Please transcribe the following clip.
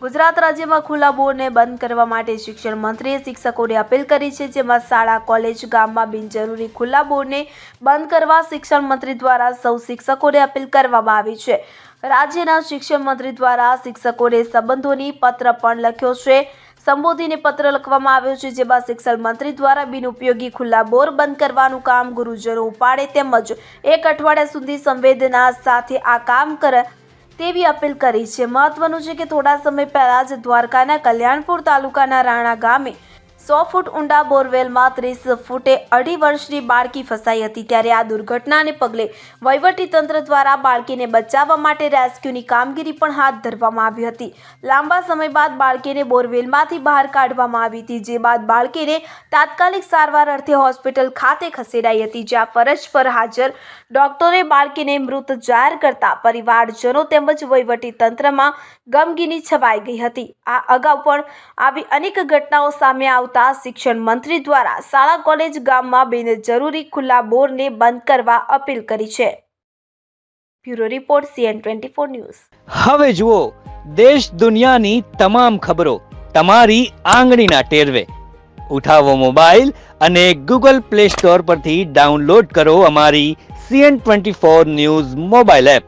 ગુજરાત રાજ્યમાં ખુલ્લા બોર્ડને બંધ કરવા માટે શિક્ષણ મંત્રીએ શિક્ષકોને અપીલ કરી છે, જેમાં શાળા, કોલેજ, ગામમાં બિનજરૂરી ખુલ્લા બોર્ડને બંધ કરવા શિક્ષણ મંત્રી દ્વારા સૌ શિક્ષકોને અપીલ કરવામાં આવી છે. રાજ્યના શિક્ષણ મંત્રી દ્વારા શિક્ષકોને સંબંધોની પત્ર પણ લખ્યો છે. સંબોધીને પત્ર લખવામાં આવ્યો છે, જેમાં શિક્ષણ મંત્રી દ્વારા બિનઉપયોગી ખુલ્લા બોર બંધ કરવાનું કામ ગુરુજનો ઉપાડે તેમજ એક અઠવાડિયા સુધી સંવેદના સાથે આ કામ કરે તેવી અપીલ કરી છે. મહત્વનું છે કે થોડા સમય પહેલા જ દ્વારકાના કલ્યાણપુર તાલુકાના રાણા ગામે સો ફૂટ ઊંડા બોરવેલમાં ત્રીસ ફૂટે અઢી વર્ષની બાળકી ફસાઈ હતી ત્યારે આ દુર્ઘટનાને પગલે તંત્ર દ્વારા બાળકીને બચાવવા માટે રેસ્ક્યુની કામગીરી પણ હાથ ધરવામાં આવી હતી. લાંબા સમય બાદ બાળકીને બોરવેલમાંથી બહાર કાઢવામાં આવી હતી, જે બાદ બાળકીને તાત્કાલિક સારવાર અર્થે હોસ્પિટલ ખાતે ખસેડાઈ હતી, જ્યાં ફરજ પર હાજર ડોક્ટરે બાળકીને મૃત જાહેર કરતા પરિવારજનો તેમજ તંત્રમાં ગમગીની છવાઈ ગઈ હતી. આ અગાઉ પણ આવી અનેક ઘટનાઓ સામે આવતા શિક્ષણ મંત્રી દ્વારા શાળા કોલેજ ગામમાં બિનજરૂરી ખુલ્લા બોરને બંધ કરવા અપીલ કરી છે. Bureau report CN twenty four news. હવે જુઓ, દેશ દુનિયાની તમામ ખબરો તમારી આંગળીના ટેરવે. ઉઠાવો મોબાઈલ અને ગૂગલ પ્લે સ્ટોર પરથી ડાઉનલોડ કરો અમારી CN twenty four news mobile app.